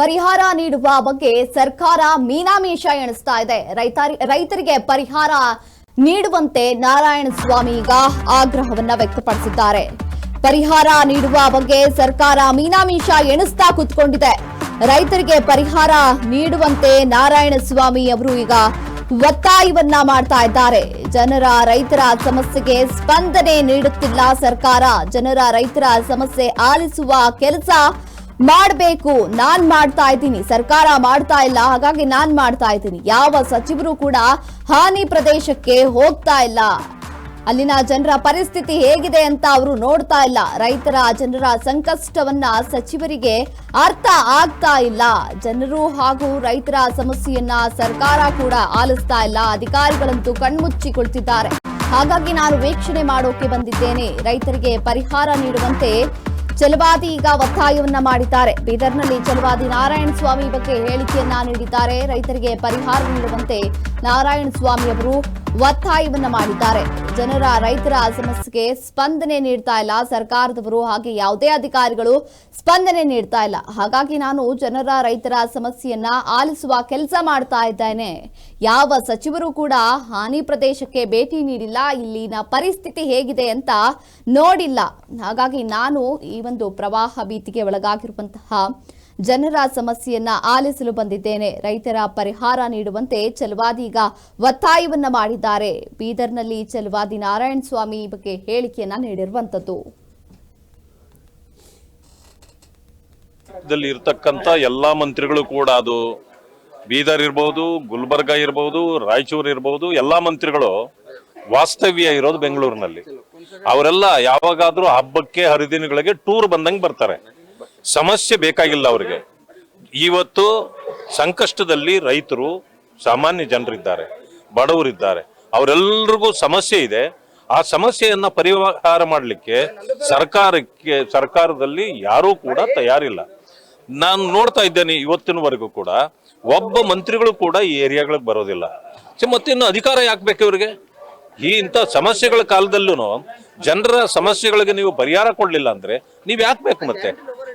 ಪರಿಹಾರ ನೀಡುವ ಬಗ್ಗೆ ಸರ್ಕಾರ ಮೀನಾಮೀಷ ಎಣಿಸ್ತಾ ಇದೆ. ರೈತರಿ, ರೈತರಿಗೆ ಪರಿಹಾರ ನೀಡುವಂತೆ ನಾರಾಯಣ ಸ್ವಾಮಿ ಈಗ ಆಗ್ರಹವನ್ನ ವ್ಯಕ್ತಪಡಿಸಿದ್ದಾರೆ. ಪರಿಹಾರ ನೀಡುವ ಬಗ್ಗೆ ಸರ್ಕಾರ ಮೀನಾಮೀಷ ಎಣಿಸ್ತಾ ಕೂತ್ಕೊಂಡಿದೆ. ರೈತರಿಗೆ ಪರಿಹಾರ ನೀಡುವಂತೆ ನಾರಾಯಣ ಸ್ವಾಮಿ ಅವರು ಈಗ ಒತ್ತಾಯವನ್ನ ಮಾಡ್ತಾ ಇದ್ದಾರೆ. ಜನರ ರೈತರ ಸಮಸ್ಯೆಗೆ ಸ್ಪಂದನೆ ನೀಡುತ್ತಿಲ್ಲ ಸರ್ಕಾರ. ಜನರ ರೈತರ ಸಮಸ್ಯೆ ಆಲಿಸುವ ಕೆಲಸ ಮಾಡಬೇಕು, ನಾನ್ ಮಾಡ್ತಾ ಇದ್ದೀನಿ. ಸರ್ಕಾರ ಮಾಡ್ತಾ ಇಲ್ಲ, ಹಾಗಾಗಿ ನಾನ್ ಮಾಡ್ತಾ ಇದ್ದೀನಿ. ಯಾವ ಸಚಿವರು ಕೂಡ ಹಾನಿ ಪ್ರದೇಶಕ್ಕೆ ಹೋಗ್ತಾ ಇಲ್ಲ. ಅಲ್ಲಿನ ಜನರ ಪರಿಸ್ಥಿತಿ ಹೇಗಿದೆ ಅಂತ ಅವರು ನೋಡ್ತಾ ಇಲ್ಲ. ರೈತರ, ಜನರ ಸಂಕಷ್ಟವನ್ನ ಸಚಿವರಿಗೆ ಅರ್ಥ ಆಗ್ತಾ ಇಲ್ಲ. ಜನರು ಹಾಗೂ ರೈತರ ಸಮಸ್ಯೆಯನ್ನ ಸರ್ಕಾರ ಕೂಡ ಆಲಿಸ್ತಾ ಇಲ್ಲ. ಅಧಿಕಾರಿಗಳಂತೂ ಕಣ್ಮುಚ್ಚಿ ಕುಳಿತಿದ್ದಾರೆ ಹಾಗಾಗಿ ನಾನು ವೀಕ್ಷಣೆ ಮಾಡೋಕೆ ಬಂದಿದ್ದೇನೆ. ರೈತರಿಗೆ ಪರಿಹಾರ ನೀಡುವಂತೆ ಚಲವಾದಿ ಈಗ ಒತ್ತಾಯವನ್ನ ಮಾಡಿದ್ದಾರೆ. ಬೀದರ್ನಲ್ಲಿ ಚಲವಾದಿ ನಾರಾಯಣ ಸ್ವಾಮಿ ಬಗ್ಗೆ ಹೇಳಿಕೆಯನ್ನ ನೀಡಿದ್ದಾರೆ. ರೈತರಿಗೆ ಪರಿಹಾರ ನೀಡುವಂತೆ ನಾರಾಯಣ ಸ್ವಾಮಿ ಅವರು ಒತ್ತಾಯವನ್ನ ಮಾಡಿದ್ದಾರೆ. ಜನರ ರೈತರ ಸಮಸ್ಯೆಗೆ ಸ್ಪಂದನೆ ನೀಡ್ತಾ ಇಲ್ಲ. ಸರ್ಕಾರದವರು ಹಾಗೆ ಯಾವುದೇ ಅಧಿಕಾರಿಗಳು ಸ್ಪಂದನೆ ನೀಡ್ತಾ ಇಲ್ಲ. ಹಾಗಾಗಿ ನಾನು ಜನರ ರೈತರ ಸಮಸ್ಯೆಯನ್ನ ಆಲಿಸುವ ಕೆಲಸ ಮಾಡ್ತಾ ಇದ್ದೇನೆ. ಯಾವ ಸಚಿವರು ಕೂಡ ಹಾನಿ ಪ್ರದೇಶಕ್ಕೆ ಭೇಟಿ ನೀಡಿಲ್ಲ. ಇಲ್ಲಿನ ಪರಿಸ್ಥಿತಿ ಹೇಗಿದೆ ಅಂತ ನೋಡಿಲ್ಲ. ಹಾಗಾಗಿ ನಾನು ಈ ಒಂದು ಪ್ರವಾಹ ಭೀತಿಗೆ ಒಳಗಾಗಿರುವಂತಹ ಜನರ ಸಮಸ್ಯೆಯನ್ನ ಆಲಿಸಲು ಬಂದಿದ್ದೇನೆ. ರೈತರ ಪರಿಹಾರ ನೀಡುವಂತೆ ಚಲವಾದಿ ಈಗ ಒತ್ತಾಯವನ್ನ ಮಾಡಿದ್ದಾರೆ. ಬೀದರ್ನಲ್ಲಿ ಚಲವಾದಿ ನಾರಾಯಣ ಸ್ವಾಮಿ ಬಗ್ಗೆ ಹೇಳಿಕೆಯನ್ನ ನೀಡಿರುವಂತದ್ದು. ದಲ್ಲಿ ಇರ್ತಕ್ಕಂಥ ಎಲ್ಲಾ ಮಂತ್ರಿಗಳು ಕೂಡ ಅದು ಬೀದರ್ ಇರ್ಬೋದು, ಗುಲ್ಬರ್ಗ ಇರ್ಬೋದು, ರಾಯಚೂರು ಇರ್ಬೋದು, ಎಲ್ಲಾ ಮಂತ್ರಿಗಳು ವಾಸ್ತವ್ಯ ಇರೋದು ಬೆಂಗಳೂರಿನಲ್ಲಿ. ಅವರೆಲ್ಲ ಯಾವಾಗಾದ್ರೂ ಹಬ್ಬಕ್ಕೆ ಹರಿದಿನಗಳಿಗೆ ಟೂರ್ ಬಂದಂಗೆ ಬರ್ತಾರೆ. ಸಮಸ್ಯೆ ಬೇಕಾಗಿಲ್ಲ ಅವರಿಗೆ. ಇವತ್ತು ಸಂಕಷ್ಟದಲ್ಲಿ ರೈತರು ಸಾಮಾನ್ಯ ಜನರಿದ್ದಾರೆ, ಬಡವರಿದ್ದಾರೆ. ಅವರೆಲ್ಲರಿಗೂ ಸಮಸ್ಯೆ ಇದೆ. ಆ ಸಮಸ್ಯೆಯನ್ನ ಪರಿಹಾರ ಮಾಡಲಿಕ್ಕೆ ಸರ್ಕಾರಕ್ಕೆ, ಸರ್ಕಾರದಲ್ಲಿ ಯಾರೂ ಕೂಡ ತಯಾರಿಲ್ಲ. ನಾನು ನೋಡ್ತಾ ಇದ್ದೇನೆ ಇವತ್ತಿನವರೆಗೂ ಕೂಡ, ಒಬ್ಬ ಮಂತ್ರಿಗಳು ಕೂಡ ಈ ಏರಿಯಾಗಳಿಗೆ ಬರೋದಿಲ್ಲ. ಸೊ ಮತ್ತಿನ್ನು ಅಧಿಕಾರ ಯಾಕೆ ಬೇಕು ಇವರಿಗೆ? ಈ ಇಂಥ ಸಮಸ್ಯೆಗಳ ಕಾಲದಲ್ಲೂ ಜನರ ಸಮಸ್ಯೆಗಳಿಗೆ ನೀವು ಪರಿಹಾರ ಕೊಡಲಿಲ್ಲ ಅಂದ್ರೆ ನೀವು ಯಾಕೆ ಬೇಕು ಮತ್ತೆ?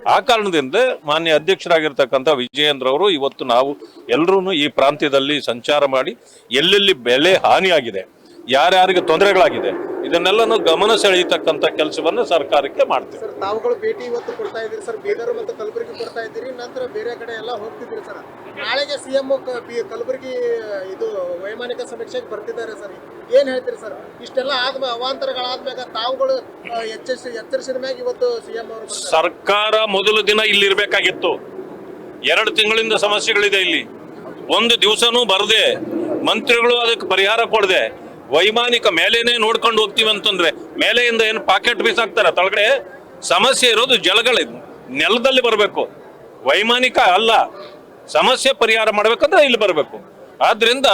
ಆ ಕಾರಣದಿಂದ ಮಾನ್ಯ ಅಧ್ಯಕ್ಷರಾಗಿರ್ತಕ್ಕಂಥ ವಿಜಯೇಂದ್ರ ಅವರು ಇವತ್ತು ನಾವು ಎಲ್ಲರೂ ಈ ಪ್ರಾಂತ್ಯದಲ್ಲಿ ಸಂಚಾರ ಮಾಡಿ ಎಲ್ಲೆಲ್ಲಿ ಬೆಳೆ ಹಾನಿಯಾಗಿದೆ, ಯಾರ್ಯಾರಿಗೆ ತೊಂದರೆಗಳಾಗಿದೆ ಇದನ್ನೆಲ್ಲನೂ ಗಮನ ಸೆಳೆಯತಕ್ಕಂತ ಕೆಲಸವನ್ನು ಸರ್ಕಾರಕ್ಕೆ ಮಾಡ್ತೇವೆ. ಸರ್ ತಾವುಗಳು ಭೇಟಿ ಇವತ್ತು ಕೊಡ್ತಾ ಇದ್ದೀರಿ ಸರ್ ಬೀದರ್ ಮತ್ತು ಕಲಬುರಗಿ ಕೊಡ್ತಾ ಇದ್ದೀರಿ ನಂತರ ಬೇರೆ ಕಡೆ ಎಲ್ಲ ಹೋಗ್ತಿದ್ದೀರಿ ಸರ್. ನಾಳೆಗೆ ಸಿಎಂ ಕಲಬುರಗಿ ಇದು ವೈಮಾನಿಕ ಸಮೀಕ್ಷೆಗೆ ಬರ್ತಿದ್ದಾರೆ ಸರ್. ಏನ್ ಹೇಳ್ತೀರಿ ಸರ್? ಇಷ್ಟೆಲ್ಲ ಆದ್ಮೇಲೆ ಅವಾಂತರಗಳಾದ್ಮ್ಯಾಗ ತಾವುಗಳು ಎಚ್ಚರಿಸ ಎಚ್ಚರಿಸಿ ಎಚ್ಚರಿಸಿದ ಮ್ಯಾಗ ಇವತ್ತು ಸಿಎಂ ಅವರು. ಸರ್ಕಾರ ಮೊದಲ ದಿನ ಇಲ್ಲಿ ಇರಬೇಕಾಗಿತ್ತು. ಎರಡು ತಿಂಗಳಿಂದ ಸಮಸ್ಯೆಗಳಿದೆ ಇಲ್ಲಿ. ಒಂದು ದಿವಸನೂ ಬರದೆ ಮಂತ್ರಿಗಳು ಅದಕ್ಕೆ ಪರಿಹಾರ ಕೊಡದೆ ವೈಮಾನಿಕ ಮೇಲೇನೆ ನೋಡ್ಕೊಂಡು ಹೋಗ್ತೀವಿ ಅಂತಂದ್ರೆ ಮೇಲೆಯಿಂದ ಏನು ಪಾಕೆಟ್ ಬೀಸಾಕ್ತಾರ? ತಳಗಡೆ ಸಮಸ್ಯೆ ಇರೋದು ಜಲಗಳ ನೆಲದಲ್ಲಿ ಬರಬೇಕು. ವೈಮಾನಿಕ ಅಲ್ಲ, ಸಮಸ್ಯೆ ಪರಿಹಾರ ಮಾಡ್ಬೇಕಂದ್ರೆ ಇಲ್ಲಿ ಬರಬೇಕು. ಆದ್ರಿಂದ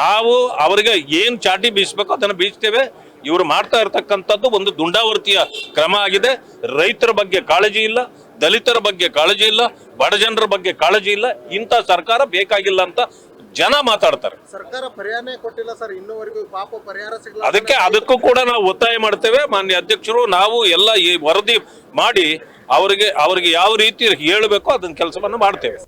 ನಾವು ಅವರಿಗೆ ಏನು ಚಾಟಿ ಬೀಸಬೇಕು ಅದನ್ನು ಬೀಸ್ತೇವೆ. ಇವರು ಮಾಡ್ತಾ ಇರತಕ್ಕಂಥದ್ದು ಒಂದು ದುಂಡಾವರ್ತಿಯ ಕ್ರಮ ಆಗಿದೆ. ರೈತರ ಬಗ್ಗೆ ಕಾಳಜಿ ಇಲ್ಲ, ದಲಿತರ ಬಗ್ಗೆ ಕಾಳಜಿ ಇಲ್ಲ, ಬಡ ಜನರ ಬಗ್ಗೆ ಕಾಳಜಿ ಇಲ್ಲ, ಇಂಥ ಸರ್ಕಾರ ಬೇಕಾಗಿಲ್ಲ ಅಂತ ಜನ ಮಾತಾಡ್ತಾರೆ. ಸರ್ಕಾರ ಪರಿಹಾರನೇ ಕೊಟ್ಟಿಲ್ಲ ಸರ್ ಇನ್ನೂವರೆಗೂ ಪಾಪ ಪರಿಹಾರ ಸಿಗಲ್ಲ ಅದಕ್ಕೆ ಅದಕ್ಕೂ ಕೂಡ ನಾವು ಒತ್ತಾಯ ಮಾಡ್ತೇವೆ. ಮಾನ್ಯ ಅಧ್ಯಕ್ಷರು ನಾವು ಎಲ್ಲ ಈ ವರದಿ ಮಾಡಿ ಅವರಿಗೆ ಅವರಿಗೆ ಯಾವ ರೀತಿ ಹೇಳಬೇಕು ಅದನ್ನ ಕೆಲಸವನ್ನು ಮಾಡ್ತೇವೆ.